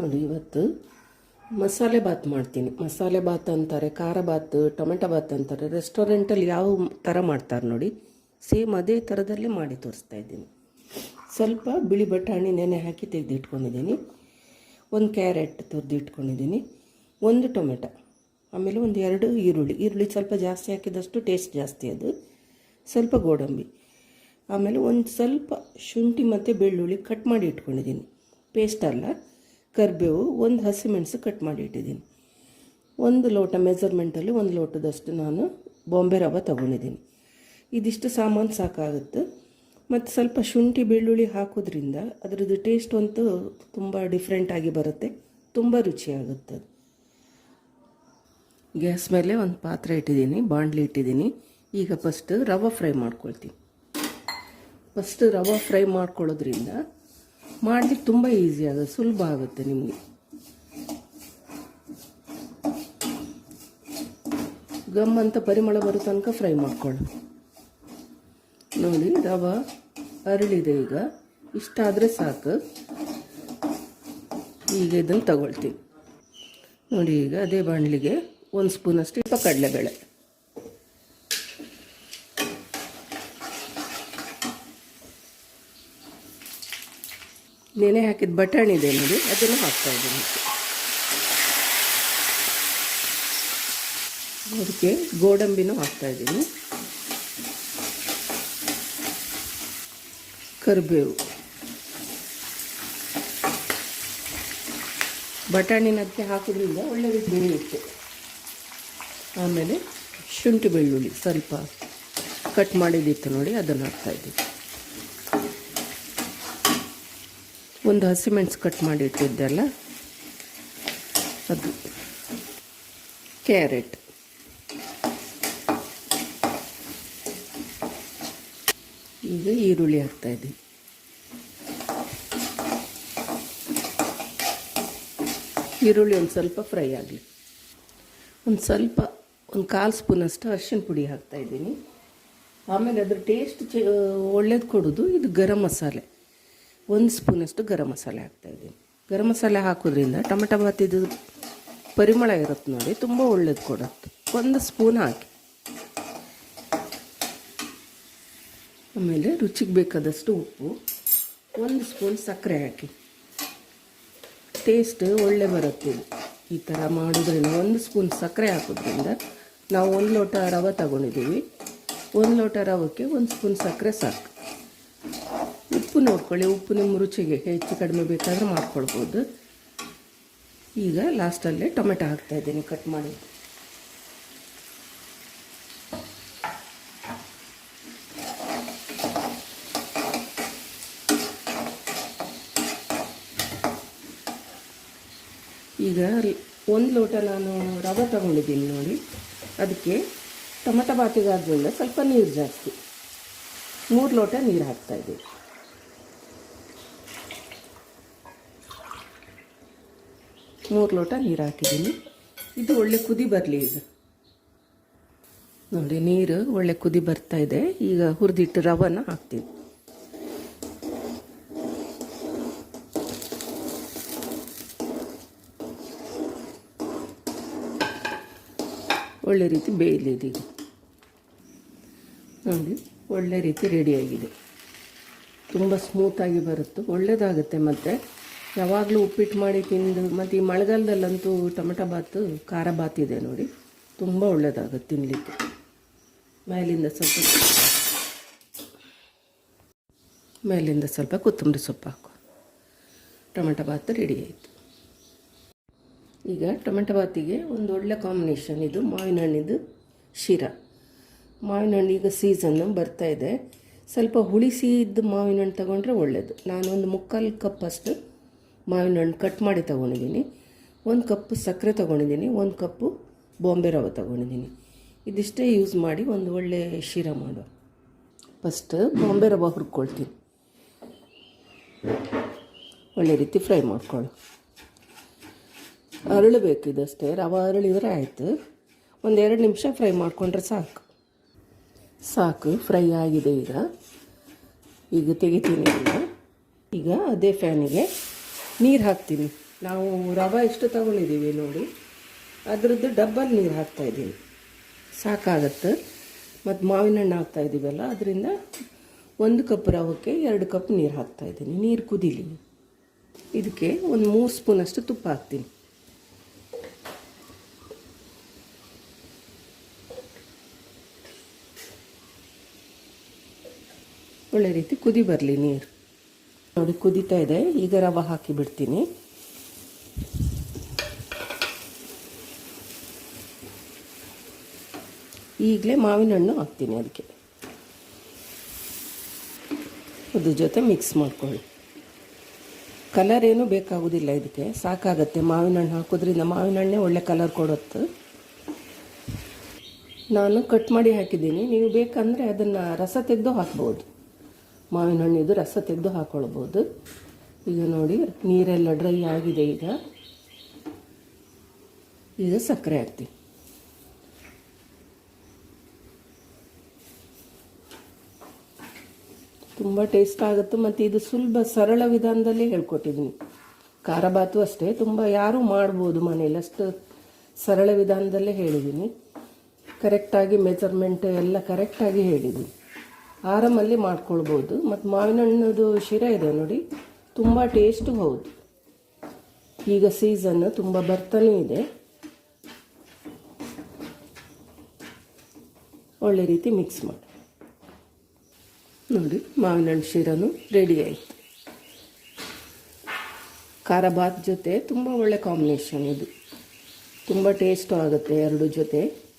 ನೋಡಿ ಇವತ್ತು ಮಸಾಲೆ ಬಾತ್ ಮಾಡ್ತೀನಿ. ಮಸಾಲೆ ಬಾತ್ ಅಂತಾರೆ, ಖಾರ ಬಾತ್ ಟೊಮೆಟೊ ಬಾತ್ ಅಂತಾರೆ. ರೆಸ್ಟೋರೆಂಟಲ್ಲಿ ಯಾವ ಥರ ಮಾಡ್ತಾರೆ ನೋಡಿ, ಸೇಮ್ ಅದೇ ಥರದಲ್ಲೇ ಮಾಡಿ ತೋರಿಸ್ತಾ ಇದ್ದೀನಿ. ಸ್ವಲ್ಪ ಬಿಳಿ ಬಟಾಣಿ ನೆನೆ ಹಾಕಿ ತೆಗೆದಿಟ್ಕೊಂಡಿದ್ದೀನಿ. ಒಂದು ಕ್ಯಾರೆಟ್ ತುರಿದು ಇಟ್ಕೊಂಡಿದ್ದೀನಿ ಒಂದು ಟೊಮೆಟೊ, ಆಮೇಲೆ ಒಂದು ಎರಡು ಈರುಳ್ಳಿ. ಈರುಳ್ಳಿ ಸ್ವಲ್ಪ ಜಾಸ್ತಿ ಹಾಕಿದಷ್ಟು ಟೇಸ್ಟ್ ಜಾಸ್ತಿ ಅದು. ಸ್ವಲ್ಪ ಗೋಡಂಬಿ, ಆಮೇಲೆ ಒಂದು ಸ್ವಲ್ಪ ಶುಂಠಿ ಮತ್ತು ಬೆಳ್ಳುಳ್ಳಿ ಕಟ್ ಮಾಡಿ ಇಟ್ಕೊಂಡಿದ್ದೀನಿ. ಪೇಸ್ಟ್ ಅಲ್ಲ. ಕರಿಬೇವು ಒಂದು ಹಸಿಮೆಣಸು ಕಟ್ ಮಾಡಿ ಇಟ್ಟಿದ್ದೀನಿ. ಒಂದು ಲೋಟ ಮೆಜರ್ಮೆಂಟಲ್ಲಿ ಒಂದು ಲೋಟದಷ್ಟು ನಾನು ಬಾಂಬೆ ರವೆ ತೊಗೊಂಡಿದ್ದೀನಿ. ಇದಿಷ್ಟು ಸಾಮಾನು ಸಾಕಾಗುತ್ತೆ. ಮತ್ತು ಸ್ವಲ್ಪ ಶುಂಠಿ ಬೆಳ್ಳುಳ್ಳಿ ಹಾಕೋದ್ರಿಂದ ಅದರದ್ದು ಟೇಸ್ಟ್ ಅಂತೂ ತುಂಬ ಡಿಫ್ರೆಂಟಾಗಿ ಬರುತ್ತೆ. ತುಂಬ ರುಚಿಯಾಗುತ್ತೆ ಅದು. ಗ್ಯಾಸ್ ಮೇಲೆ ಒಂದು ಪಾತ್ರೆ ಇಟ್ಟಿದ್ದೀನಿ ಬಾಂಡ್ಲಿ ಇಟ್ಟಿದ್ದೀನಿ. ಈಗ ಫಸ್ಟ್ ರವೆ ಫ್ರೈ ಮಾಡ್ಕೊಳ್ತೀನಿ. ಫಸ್ಟ್ ರವೆ ಫ್ರೈ ಮಾಡ್ಕೊಳ್ಳೋದ್ರಿಂದ ಮಾಡಲಿಕ್ಕೆ ತುಂಬ ಈಸಿ ಆಗುತ್ತೆ, ಸುಲಭ ಆಗುತ್ತೆ ನಿಮಗೆ. ಗಮ್ ಅಂತ ಪರಿಮಳ ಬರೋ ತನಕ ಫ್ರೈ ಮಾಡ್ಕೊಳ್ಳಿ ನೋಡಿ, ರವೆ ಅರಳಿದೆ ಈಗ. ಇಷ್ಟಾದರೆ ಸಾಕು. ಈಗ ಇದನ್ನು ತಗೊಳ್ತೀನಿ. ನೋಡಿ, ಈಗ ಅದೇ ಬಾಣಲಿಗೆ ಒಂದು ಸ್ಪೂನಷ್ಟು ಇಪ್ಪ ಕಡಲೆಬೇಳೆ. ನೆನೆ ಹಾಕಿದ ಬಟಾಣಿ ಇದೆ ನೋಡಿ, ಅದನ್ನು ಹಾಕ್ತಾ ಇದ್ದೀನಿ. ಅದಕ್ಕೆ ಗೋಡಂಬಿನೂ ಹಾಕ್ತಾ ಇದ್ದೀನಿ. ಕರಿಬೇವು. ಬಟಾಣಿನ ಅದಕ್ಕೆ ಹಾಕೋದ್ರಿಂದ ಒಳ್ಳೆ ರೀತಿ ಬೆಳೆಯುತ್ತೆ. ಆಮೇಲೆ ಶುಂಠಿ ಬೆಳ್ಳುಳ್ಳಿ ಸ್ವಲ್ಪ ಕಟ್ ಮಾಡಿದ್ದಿತ್ತು ನೋಡಿ, ಅದನ್ನು ಹಾಕ್ತಾ ಇದ್ದೀನಿ ಒಂದು ಹಸಿಮೆಣ್ಸು ಕಟ್ ಮಾಡಿ ಇಟ್ಟಿದ್ದೆಲ್ಲ. ಅದು ಕ್ಯಾರೆಟ್. ಈಗ ಈರುಳ್ಳಿ ಹಾಕ್ತಾ ಇದ್ದೀನಿ. ಈರುಳ್ಳಿ ಒಂದು ಸ್ವಲ್ಪ ಫ್ರೈ ಆಗಲಿ. ಒಂದು ಸ್ವಲ್ಪ, ಒಂದು ಕಾಲು ಸ್ಪೂನಷ್ಟು ಅರಿಶಿನ ಪುಡಿ ಹಾಕ್ತಾ ಇದ್ದೀನಿ. ಆಮೇಲೆ ಅದ್ರ ಟೇಸ್ಟ್ ಚ, ಒಳ್ಳೇದು ಕೊಡೋದು ಇದು ಗರಂ ಮಸಾಲೆ. ಒಂದು ಸ್ಪೂನಷ್ಟು ಗರಂ ಮಸಾಲೆ ಹಾಕ್ತಾಯಿದ್ದೀನಿ ಗರಂ ಮಸಾಲೆ ಹಾಕೋದ್ರಿಂದ ಟೊಮೆಟೊ ಬಾತಿದು ಪರಿಮಳ ಇರುತ್ತೆ ನೋಡಿ, ತುಂಬ ಒಳ್ಳೇದು ಕೊಡುತ್ತೆ ಒಂದು ಸ್ಪೂನ್ ಹಾಕಿ. ಆಮೇಲೆ ರುಚಿಗೆ ಬೇಕಾದಷ್ಟು ಉಪ್ಪು, ಒಂದು ಸ್ಪೂನ್ ಸಕ್ಕರೆ ಹಾಕಿ. ಟೇಸ್ಟ್ ಒಳ್ಳೆ ಬರುತ್ತೆ. ಈ ಥರ ಮಾಡೋದ್ರಿಂದ ಒಂದು ಸ್ಪೂನ್ ಸಕ್ಕರೆ ಹಾಕೋದ್ರಿಂದ ನಾವು ಒಂದು ಲೋಟ ರವೆ ತಗೊಂಡಿದ್ದೀವಿ. ಒಂದು ಲೋಟ ರವಕ್ಕೆ ಒಂದು ಸ್ಪೂನ್ ಸಕ್ಕರೆ ಸಾಕು. ಉಪ್ಪು ನೋಡ್ಕೊಳ್ಳಿ ಉಪ್ಪು ನಿಮ್ಮ ರುಚಿಗೆ ಹೆಚ್ಚು ಕಡಿಮೆ ಬೇಕಾದರೆ ಮಾಡ್ಕೊಳ್ಬೋದು. ಈಗ ಲಾಸ್ಟಲ್ಲಿ ಟೊಮೆಟೊ ಹಾಕ್ತಾಯಿದ್ದೀನಿ ಕಟ್ ಮಾಡಿ. ಈಗ ಒಂದು ಲೋಟ ನಾನು ರವೆ ತಗೊಂಡಿದ್ದೀನಿ ನೋಡಿ. ಅದಕ್ಕೆ ಟೊಮೆಟೊ ಬಾತಿಗಾದ್ರಿಂದ ಸ್ವಲ್ಪ ನೀರು ಜಾಸ್ತಿ. ಮೂರು ಲೋಟ ನೀರು ಹಾಕ್ತಾಯಿದ್ದೀನಿ ಮೂರು ಲೋಟ ನೀರು ಹಾಕಿದ್ದೀನಿ. ಇದು ಒಳ್ಳೆ ಕುದಿ ಬರಲಿ ಈಗ. ನೋಡಿ, ನೀರು ಒಳ್ಳೆ ಕುದಿ ಬರ್ತಾ ಇದೆ. ಈಗ ಹುರಿದಿಟ್ಟು ರವನ ಹಾಕ್ತೀನಿ. ಒಳ್ಳೆ ರೀತಿ ಬೇಯಲಿ ಈಗ. ನೋಡಿ, ಒಳ್ಳೆ ರೀತಿ ರೆಡಿಯಾಗಿದೆ ತುಂಬ ಸ್ಮೂತಾಗಿ ಬರುತ್ತೆ. ಒಳ್ಳೆಯದಾಗುತ್ತೆ ಮತ್ತು. ಯಾವಾಗಲೂ ಉಪ್ಪಿಟ್ಟು ಮಾಡಿ ತಿಂದು, ಮತ್ತು ಈ ಮಳೆಗಾಲದಲ್ಲಂತೂ ಟೊಮೆಟೊ ಬಾತು ಖಾರ ಇದೆ ನೋಡಿ. ತುಂಬ ಒಳ್ಳೆಯದಾಗುತ್ತೆ ತಿನ್ನಲಿಕ್ಕೆ ಮೇಲಿಂದ ಸ್ವಲ್ಪ ಮೇಲಿಂದ ಸ್ವಲ್ಪ ಕೊತ್ತಂಬರಿ ಸೊಪ್ಪು ಹಾಕು. ಟೊಮೆಟೊ ಬಾತ್ ರೆಡಿ ಆಯಿತು. ಈಗ ಟೊಮೆಟೊ ಬಾತಿಗೆ ಒಂದು ಒಳ್ಳೆ ಕಾಂಬಿನೇಷನ್ ಇದು ಮಾವಿನ ಹಣ್ಣಿದು ಶಿರ. ಮಾವಿನ ಹಣ್ಣು ಈಗ ಸೀಸನ್ನು ಬರ್ತಾ ಇದೆ. ಸ್ವಲ್ಪ ಹುಳಿಸಿ ಇದ್ದು ಮಾವಿನ ಹಣ್ಣು ತೊಗೊಂಡ್ರೆ ಒಳ್ಳೆಯದು ನಾನೊಂದು ಮುಕ್ಕಾಲು ಕಪ್ ಅಷ್ಟು ಮಾವಿನ ಹಣ್ಣು ಕಟ್ ಮಾಡಿ ತೊಗೊಂಡಿದ್ದೀನಿ. ಒಂದು ಕಪ್ಪು ಸಕ್ಕರೆ ತೊಗೊಂಡಿದ್ದೀನಿ, ಒಂದು ಕಪ್ಪು ಬಾಂಬೆ ರವೆ ತೊಗೊಂಡಿದ್ದೀನಿ. ಇದಿಷ್ಟೇ ಯೂಸ್ ಮಾಡಿ ಒಂದು ಒಳ್ಳೆ ಶಿರ ಮಾಡುವ. ಫಸ್ಟ್ ಬಾಂಬೆ ರವೆ ಹುರ್ಕೊಳ್ತೀನಿ. ಒಳ್ಳೆ ರೀತಿ ಫ್ರೈ ಮಾಡ್ಕೊಳ್ಳು. ಅರಳಬೇಕು ಇದಷ್ಟೇ, ರವೆ ಅರಳಿದರೆ ಆಯಿತು. ಒಂದು ಎರಡು ನಿಮಿಷ ಫ್ರೈ ಮಾಡಿಕೊಂಡ್ರೆ ಸಾಕು. ಸಾಕು, ಫ್ರೈ ಆಗಿದೆ ಈಗ. ಈಗ ತೆಗಿತೀನಿ ಈಗ. ಅದೇ ಫ್ಯಾನಿಗೆ ನೀರು ಹಾಕ್ತೀನಿ. ನಾವು ರವೆ ಎಷ್ಟು ತಗೊಂಡಿದ್ದೀವಿ ನೋಡಿ. ಅದರದ್ದು ಡಬ್ಬಲ್ ನೀರು ಹಾಕ್ತಾಯಿದ್ದೀನಿ ಸಾಕಾಗತ್ತೆ. ಮತ್ತು ಮಾವಿನ ಹಣ್ಣು ಹಾಕ್ತಾ ಇದ್ದೀವಲ್ಲ, ಅದರಿಂದ ಒಂದು ಕಪ್ ರವಕ್ಕೆ ಎರಡು ಕಪ್ ನೀರು ಹಾಕ್ತಾಯಿದ್ದೀನಿ ನೀರು ಕುದೀಲಿ. ಇದಕ್ಕೆ ಒಂದು ಮೂರು ಸ್ಪೂನಷ್ಟು ತುಪ್ಪ ಹಾಕ್ತೀನಿ. ಒಳ್ಳೆ ರೀತಿ ಕುದಿ ಬರಲಿ ನೀರು. ನೋಡಿ, ಕುದೀತಾ ಇದೆ. ಈಗ ರವೆ ಹಾಕಿ ಬಿಡ್ತೀನಿ. ಈಗಲೇ ಮಾವಿನ ಹಣ್ಣು ಹಾಕ್ತೀನಿ ಅದಕ್ಕೆ. ಅದ್ರ ಜೊತೆ ಮಿಕ್ಸ್ ಮಾಡ್ಕೊಳ್ಳಿ. ಕಲರ್ ಏನೂ ಬೇಕಾಗೋದಿಲ್ಲ ಇದಕ್ಕೆ. ಸಾಕಾಗತ್ತೆ. ಮಾವಿನ ಹಣ್ಣು ಹಾಕೋದ್ರಿಂದ ಮಾವಿನ ಹಣ್ಣೆ ಒಳ್ಳೆ ಕಲರ್ ಕೊಡುತ್ತೆ. ನಾನು ಕಟ್ ಮಾಡಿ ಹಾಕಿದ್ದೀನಿ. ನೀವು ಬೇಕಂದರೆ ಅದನ್ನು ರಸ ತೆಗೆದು ಹಾಕ್ಬೋದು. ಮಾವಿನ ಹಣ್ಣಿದು ರಸ ತೆಗೆದು ಹಾಕ್ಕೊಳ್ಬೋದು ಈಗ ನೋಡಿ, ನೀರೆಲ್ಲ ಡ್ರೈ ಆಗಿದೆ ಈಗ. ಈಗ ಸಕ್ಕರೆ ಹಾಕ್ತೀವಿ ತುಂಬ ಟೇಸ್ಟ್ ಆಗುತ್ತೆ ಮತ್ತು ಇದು ಸುಲಭ ಸರಳ ವಿಧಾನದಲ್ಲಿ ಹೇಳ್ಕೊಟ್ಟಿದ್ದೀನಿ. ಖಾರ ಬಾತು ಅಷ್ಟೇ, ತುಂಬ ಯಾರೂ ಮಾಡ್ಬೋದು ಮನೇಲಿ, ಅಷ್ಟು ಸರಳ ವಿಧಾನದಲ್ಲೇ ಹೇಳಿದ್ದೀನಿ. ಕರೆಕ್ಟಾಗಿ ಮೆಜರ್ಮೆಂಟ್ ಎಲ್ಲ ಕರೆಕ್ಟಾಗಿ ಹೇಳಿದ್ದೀನಿ. ಆರಾಮಲ್ಲಿ ಮಾಡ್ಕೊಳ್ಬೋದು. ಮತ್ತು ಮಾವಿನ ಹಣ್ಣದು ಶಿರ ಇದೆ ನೋಡಿ. ತುಂಬ ಟೇಸ್ಟು ಹೌದು. ಈಗ ಸೀಸನ್ ತುಂಬ ಬರ್ತಾನೇ ಇದೆ. ಒಳ್ಳೆ ರೀತಿ ಮಿಕ್ಸ್ ಮಾಡಿ. ನೋಡಿ ಮಾವಿನ ಹಣ್ಣು ಶಿರನು ರೆಡಿ ಆಯಿತು. ಖಾರ ಬಾತ್ ಜೊತೆ ತುಂಬ ಒಳ್ಳೆ ಕಾಂಬಿನೇಷನ್ ಇದು. ತುಂಬ ಟೇಸ್ಟು ಆಗುತ್ತೆ ಎರಡು ಜೊತೆ.